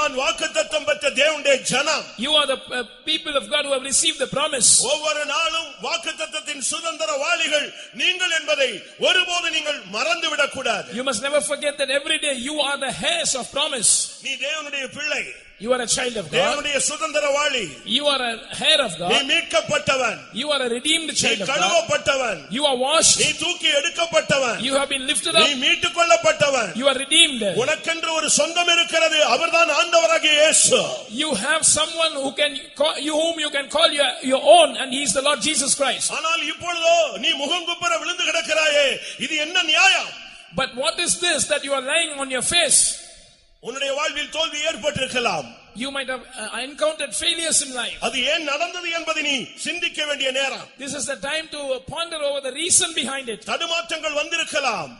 நீதான் வாக்குத்தத்தம் பெற்ற தேவனுடைய ஜனம் You are the uh, people of God who have received the promise. ஒவ்வொரு நாளும் வாக்குத்தத்தத்தின் சுதந்திரவாளிகள் நீங்கள் என்பதை ஒருபோது நீங்கள் மறந்துவிடக் கூடாது You must never forget that every day you are the heirs of promise. நீ தேவனுடைய பிள்ளை You are a child of God. தேவனுடைய சுதந்திரவாளி You are a heir of நீ God. மீட்கப்பட்டவன் You are a redeemed நீ child of God. கழுவப்பட்டவன் You are washed. நீ தூக்கி எடுக்கப்பட்டவன் You have been lifted நீ up. மீட்டுக் கொள்ளப்பட்டவன் You are redeemed. உனக்கென்று ஒரு சொந்தம் இருக்கிறது அவர்தான் ஆண்டவராகிய இயேசு You have someone who can call you whom you can call your, your own and he is the Lord Jesus Christ. ஆனால் இப்பொழுதோ நீ முகங்குப்புற விழுந்து கிடக்கிறாயே இது என்ன நியாயம் But what is this that you are lying on your face? உன்னுடைய வாழ்வில் தோல்வி ஏற்பட்டிருக்கலாம் You might have uh, encountered failures in life. அது ஏன் நடந்தது என்பதை நீ சிந்திக்க வேண்டிய நேரம் This is the time to ponder over the reason behind it. தடுமாற்றங்கள் வந்திருக்கலாம்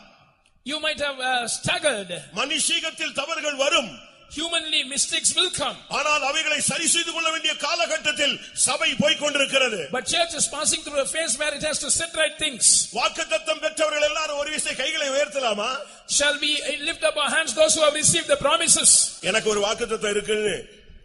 You might have uh, staggered. மனுஷீகத்தில் தவறுகள் வரும் Humanly, mistakes will come. ஆனால் அவைகளை சரி செய்து கொள்ள வேண்டிய காலகட்டத்தில் சபை போய்க் கொண்டிருக்கிறது But church is passing through a phase where it has to set right things. வாக்குத்தத்தம் பெற்றவர்கள் எல்லாரும் ஒரு விசை கைகளை உயர்த்தலாமா Shall we uh, lift up our hands, those who have received the promises? எனக்கு ஒரு வாக்குத்தத்தம் இருக்குன்னு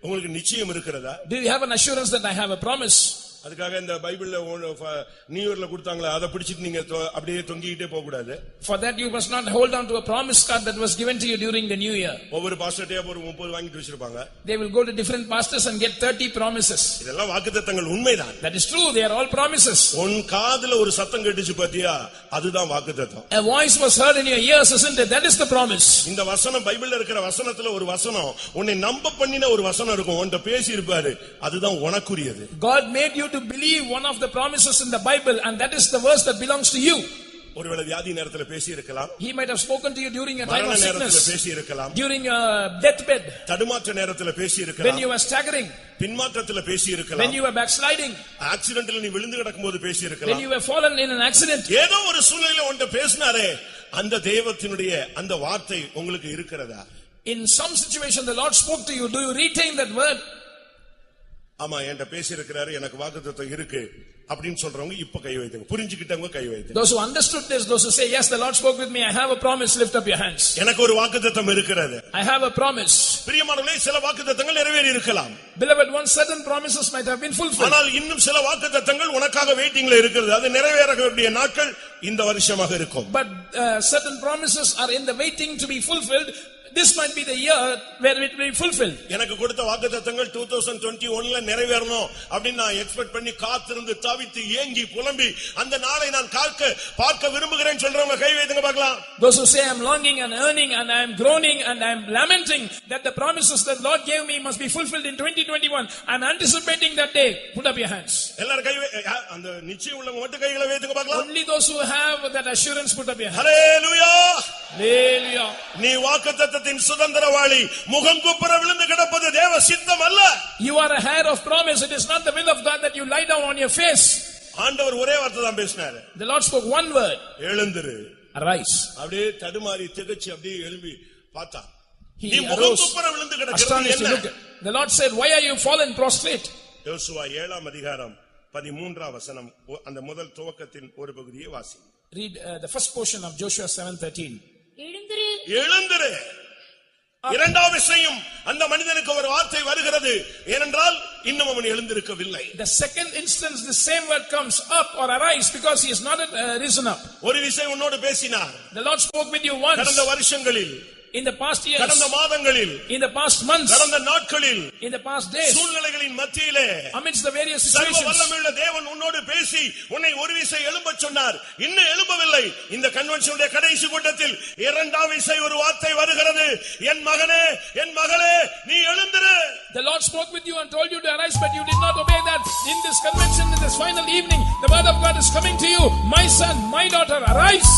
உங்களுக்கு நிச்சயம் இருக்கிறதா Do you have an assurance that I have a promise? அதுக்காக இந்த பைபிள்ல ஒண்ணு ஃப- நியூ இயர்ல கொடுத்தாங்களா அதை பிடிச்சிட்டு நீங்க அப்படியே தொங்கிக்கிட்டே போக கூடாது For that, you must not hold on to a promise card that was given to you during the new year. ஒவ்வொரு பாஸ்டர்ட்டே ஒரு முப்பது வாங்கிட்டு வச்சிருப்பாங்க They will go to different pastors and get 30 promises. இதெல்லாம் வாக்குத்தத்தங்கள் உண்மைதான் That is true, they are all promises. உன் காதுல ஒரு சத்தம் கேட்டுச்சு பாத்தியா அதுதான் வாக்குத்தத்தம் A voice was heard in your ears, isn't it? That is the promise. இந்த வசனம் பைபிள்ல இருக்கிற வசனத்துல ஒரு வசனம் உன்னை நம்ப பண்ணின ஒரு வசனம் இருக்கும் உன்கிட்ட பேசி இருப்பாரு அதுதான் உனக்குரியது God made you to believe one of the promises in the Bible, and that is the verse that belongs to you. ஒருவேளை வியாதி நேரத்துல பேசி இருக்கலாம் He might have spoken to you during a time மரண of நேரத்துல sickness, பேசி இருக்கலாம் during a deathbed, தடுமாற்ற நேரத்துல பேசி when இருக்கலாம் you were staggering, பின்மாற்றத்துல பேசி when இருக்கலாம் you were backsliding, ஆக்சிடென்ட்ல நீ விழுந்து கிடக்கும்போது பேசி when இருக்கலாம் you were fallen in an accident. ஏதோ ஒரு சூழ்நிலையில உன்கிட்ட பேசினாரே அந்த தெய்வத்தினுடைய அந்த வார்த்தை உங்களுக்கு இருக்கிறதா In some situation, the Lord spoke to you. Do you retain that word? ஆமா என்கிட்ட பேசி இருக்கிறாரு எனக்கு வாக்குத்தத்தம் இருக்கு அப்படின்னு சொல்றவங்க இப்ப கை வைத்துங்க புரிஞ்சுக்கிட்டவங்க கை வைத்துங்க Those who understood this, those who say, Yes, the Lord spoke with me, I have a promise, lift up your hands. எனக்கு ஒரு வாக்குத்தத்தம் இருக்கிறது I have a promise. பிரியமானவர்களே சில வாக்குத்தத்தங்கள் நிறைவேறி இருக்கலாம் Beloved, one certain promises might have been fulfilled. ஆனால் இன்னும் சில வாக்குத்தத்தங்கள் உனக்காக வெயிட்டிங்ல இருக்கிறது அது நிறைவேற வேண்டிய நாட்கள் இந்த வருஷமாக இருக்கும் But uh, certain promises are in the waiting to be fulfilled. This might be the year where it will be fulfilled. எனக்கு கொடுத்த வாக்குத்தத்தங்கள் டூ தௌசண்ட் டுவெண்ட்டி ஒன்ல நிறைவேறணும் அப்படின்னு நான் எக்ஸ்பெக்ட் பண்ணி காத்திருந்து தவித்து ஏங்கி புலம்பி அந்த நாளை நான் காக்க பார்க்க விரும்புகிறேன் சொல்றவங்க கை வைத்துங்க பார்க்கலாம் Those who say I'm longing and earning and I'm groaning and I'm lamenting that the promises that Lord gave me must be fulfilled in 2021. I'm anticipating that day. Put up your hands. எல்லாரும் கை வை- யா- அந்த நிச்சயம் உள்ளவங்க மட்டும் கைகளை வைத்துங்க பார்க்கலாம் Only those who have that assurance put up your hands. Hallelujah Hallelujah. நீ வாக்குத்தத்தத்தின் சுதந்திரவாளி முகங்குப்புற விழுந்து கிடப்பது தேவ சித்தம் அல்ல You are a heir of promise. It is not the will of God that you lie down on your face. ஆண்டவர் ஒரே வார்த்தை தான் பேசினாரு The Lord spoke one word. எழுந்திரு Arise. அப்படியே தடுமாறி திகச்சு அப்படியே எழும்பி பார்த்தா He நீ arose, முகங்குப்புற விழுந்து கிடக்கிறது astonished. He என்ன looked. The Lord said, Why are you fallen prostrate? யோசுவா ஏழாம் அதிகாரம் பதிமூன்றாம் வசனம் ஒ- அந்த முதல் துவக்கத்தின் ஒரு பகுதியை வாசி Read uh, the first portion of Joshua 7:13. எழுந்திரு இரண்டாம் விஷயம் அந்த மனிதனுக்கு ஒரு வார்த்தை வருகிறது ஏனென்றால் இன்னும் அவன் எழுந்திருக்கவில்லை The second instance, the same word comes up or arise because he is not uh, risen up. ஒரு விஷயம் உன்னோடு பேசினார் The Lord spoke with you once கடந்த வருஷங்களில் the past years, கடந்த மாதங்களில் the past months, கடந்த நாட்களில் the past days, சூழ்நிலைகளின் மத்தியிலே the various சர்வ situations. வல்லமையுள்ள தேவன் உன்னோடு பேசி உன்னை ஒரு விசை எழும்பச் சொன்னார் இன்னும் எழும்பவில்லை இந்த கன்வென்ஷனுடைய கடைசி கூட்டத்தில் இரண்டாம் விசை ஒரு வார்த்தை வருகிறது என் மகனே என் மகளே நீ எழுந்திரு The Lord spoke with you and told you to arise, but you did not obey that. In this convention, in this final evening, the word of God is coming to you. My son, my daughter, arise.